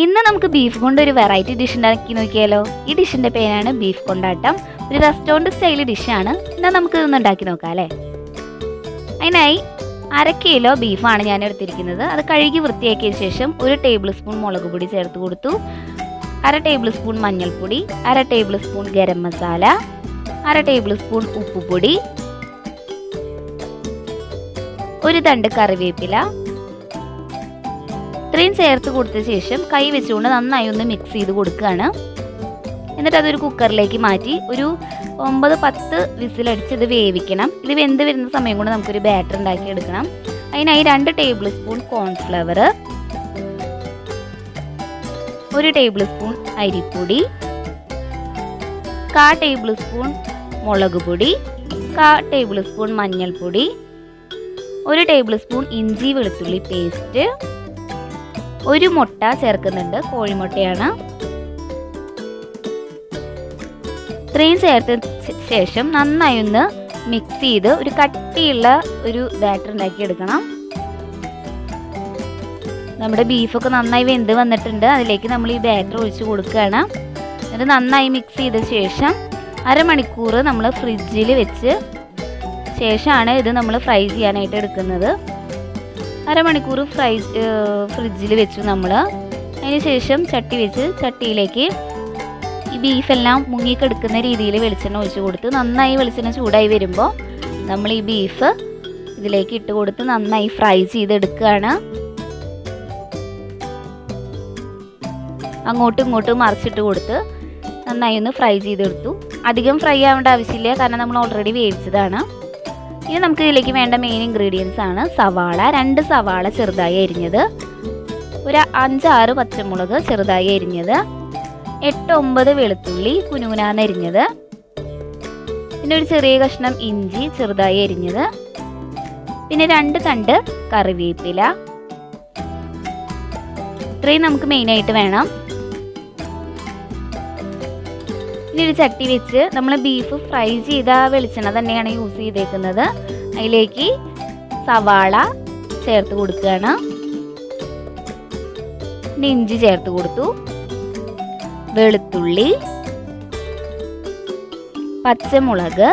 ഇന്ന് നമുക്ക് ബീഫ് കൊണ്ട് ഒരു വെറൈറ്റി ഡിഷ് ഉണ്ടാക്കി നോക്കിയാലോ? ഈ ഡിഷിന്റെ പേരാണ് ബീഫ് കൊണ്ടാട്ടം. ഒരു റെസ്റ്റോറന്റ് സ്റ്റൈൽ ഡിഷാണ് എന്നാൽ നമുക്ക് ഇതൊന്ന് ഉണ്ടാക്കി നോക്കാം അല്ലേ? അതിനായി അര കിലോ ബീഫാണ് ഞാൻ എടുത്തിരിക്കുന്നത്. അത് കഴുകി വൃത്തിയാക്കിയ ശേഷം ഒരു ടേബിൾ സ്പൂൺ മുളക് പൊടി ചേർത്ത് കൊടുത്തു. അര ടേബിൾ സ്പൂൺ മഞ്ഞൾപ്പൊടി അര ടേബിൾ സ്പൂൺ ഗരം മസാല അര ടേബിൾ സ്പൂൺ ഉപ്പുപൊടി ഒരു തണ്ട് കറിവേപ്പില ഇത്രയും ചേർത്ത് കൊടുത്ത ശേഷം കൈ വെച്ചുകൊണ്ട് നന്നായി ഒന്ന് മിക്സ് ചെയ്ത് കൊടുക്കുകയാണ്. എന്നിട്ട് അതൊരു കുക്കറിലേക്ക് മാറ്റി ഒരു ഒമ്പത് പത്ത് വിസിലടിച്ച് ഇത് വേവിക്കണം. ഇത് വെന്ത് വരുന്ന സമയം കൊണ്ട് നമുക്കൊരു ബാറ്റർ ഉണ്ടാക്കി എടുക്കണം അതിനായി രണ്ട് ടേബിൾ സ്പൂൺ കോൺഫ്ലവർ ഒരു ടേബിൾ സ്പൂൺ അരിപ്പൊടി കാ ടേബിൾ സ്പൂൺ മുളക് പൊടി കാ ടേബിൾ സ്പൂൺ മഞ്ഞൾപ്പൊടി ഒരു ടേബിൾ സ്പൂൺ ഇഞ്ചി വെളുത്തുള്ളി പേസ്റ്റ് ഒരു മുട്ട ചേർക്കുന്നുണ്ട് കോഴിമുട്ടയാണ്. ഇത്രയും ചേർത്ത ശേഷം നന്നായി ഒന്ന് മിക്സ് ചെയ്ത് ഒരു കട്ടിയുള്ള ഒരു ബാറ്റർ ഉണ്ടാക്കി എടുക്കണം. നമ്മുടെ ബീഫൊക്കെ നന്നായി വെന്ത് വന്നിട്ടുണ്ട്. അതിലേക്ക് നമ്മൾ ഈ ബാറ്റർ ഒഴിച്ച് കൊടുക്കുകയാണ്. എന്നിട്ട് നന്നായി മിക്സ് ചെയ്ത ശേഷം അരമണിക്കൂർ നമ്മൾ ഫ്രിഡ്ജിൽ വെച്ച് ശേഷമാണ് ഇത് നമ്മൾ ഫ്രൈ ചെയ്യാനായിട്ട് എടുക്കുന്നത്. അരമണിക്കൂർ ഫ്രൈ ഫ്രിഡ്ജിൽ വെച്ചു നമ്മൾ ശേഷം ചട്ടി വെച്ച് ചട്ടിയിലേക്ക് ഈ ബീഫെല്ലാം മുങ്ങിക്കെടുക്കുന്ന രീതിയിൽ വെളിച്ചെണ്ണ ഒഴിച്ച് കൊടുത്ത് നന്നായി വെളിച്ചെണ്ണ ചൂടായി വരുമ്പോൾ നമ്മൾ ഈ ബീഫ് ഇതിലേക്ക് ഇട്ട് കൊടുത്ത് നന്നായി ഫ്രൈ ചെയ്തെടുക്കുകയാണ് അങ്ങോട്ടും ഇങ്ങോട്ടും മറിച്ചിട്ട് കൊടുത്ത് നന്നായി ഒന്ന് ഫ്രൈ ചെയ്തെടുത്തു. അധികം ഫ്രൈ ആവേണ്ട ആവശ്യമില്ല കാരണം നമ്മൾ ഓൾറെഡി വേവിച്ചതാണ്. ഇനി നമുക്ക് ഇതിലേക്ക് വേണ്ട മെയിൻ ഇൻഗ്രീഡിയൻസ് ആണ് സവാള. രണ്ട് സവാള ചെറുതായി അരിഞ്ഞത്. ഒരു അഞ്ചാറ് പച്ചമുളക് ചെറുതായി അരിഞ്ഞത്. എട്ട് ഒമ്പത് വെളുത്തുള്ളി കുനുകുനാന്ന് അരിഞ്ഞത്. പിന്നെ ഒരു ചെറിയ കഷ്ണം ഇഞ്ചി ചെറുതായി അരിഞ്ഞത്. പിന്നെ രണ്ട് തണ്ട് കറിവേപ്പില. ഇത്രയും നമുക്ക് മെയിനായിട്ട് വേണം. ഇനി ഒരു ചട്ടി വെച്ച് നമ്മൾ ബീഫ് ഫ്രൈ ചെയ്ത വെളിച്ചെണ്ണ തന്നെയാണ് യൂസ് ചെയ്തേക്കുന്നത്. അതിലേക്ക് സവാള ചേർത്ത് കൊടുക്കുകയാണ്. പിന്നെ ഇഞ്ചി ചേർത്ത് കൊടുത്തു. വെളുത്തുള്ളി പച്ചമുളക്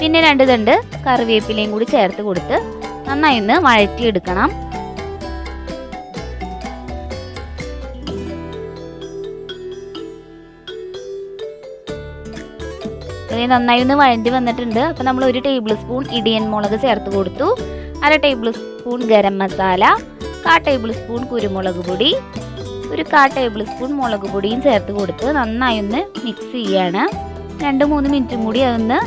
പിന്നെ രണ്ട് തണ്ട് കറിവേപ്പിലയും കൂടി ചേർത്ത് കൊടുത്ത് നന്നായി ഒന്ന് വഴറ്റിയെടുക്കണം. ഇത് നന്നായി ഒന്ന് വഴണ്ടി വന്നിട്ടുണ്ട്. അപ്പോൾ നമ്മൾ ഒരു ടേബിൾ സ്പൂൺ ഇടിയൻ മുളക് ചേർത്ത് കൊടുത്തു. അര ടേബിൾ സ്പൂൺ ഗരം മസാല കാ ടേബിൾ സ്പൂൺ കുരുമുളക് പൊടി ഒരു കാ ടേബിൾ സ്പൂൺ മുളക് പൊടിയും ചേർത്ത് കൊടുത്ത് നന്നായി ഒന്ന് മിക്സ് ചെയ്യാണ്. രണ്ട് മൂന്ന് മിനിറ്റും കൂടി അതൊന്ന്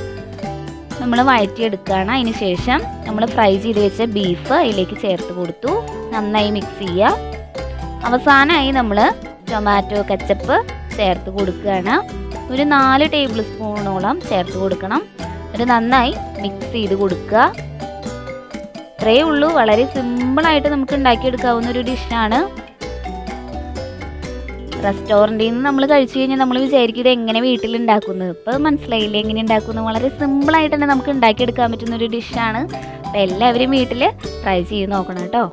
നമ്മൾ വഴറ്റിയെടുക്കുകയാണ്. അതിന് ശേഷം നമ്മൾ ഫ്രൈ ചെയ്ത് വെച്ച ബീഫ് അതിലേക്ക് ചേർത്ത് കൊടുത്തു. നന്നായി മിക്സ് ചെയ്യുക. അവസാനമായി നമ്മൾ ടൊമാറ്റോ കച്ചപ്പ് ചേർത്ത് കൊടുക്കുകയാണ്. ഒരു നാല് ടേബിൾ സ്പൂണോളം ചേർത്ത് കൊടുക്കണം. ഒരു നന്നായി മിക്സ് ചെയ്ത് കൊടുക്കുക. ഇത്രയേ ഉള്ളൂ. വളരെ സിമ്പിളായിട്ട് നമുക്ക് ഉണ്ടാക്കിയെടുക്കാവുന്ന ഒരു ഡിഷാണ് റെസ്റ്റോറന്റിൽ നിന്ന് നമ്മൾ കഴിച്ചു കഴിഞ്ഞാൽ നമ്മൾ വിചാരിക്കും ഇത് എങ്ങനെ വീട്ടിൽ ഉണ്ടാക്കുന്നത് ഇപ്പോൾ മനസ്സിലായില്ലേ? എങ്ങനെ ഉണ്ടാക്കുന്നത് വളരെ സിമ്പിളായിട്ട് തന്നെ നമുക്ക് ഉണ്ടാക്കിയെടുക്കാൻ പറ്റുന്ന ഒരു ഡിഷാണ് അപ്പോൾ എല്ലാവരും വീട്ടിൽ ട്രൈ ചെയ്ത് നോക്കണം കേട്ടോ.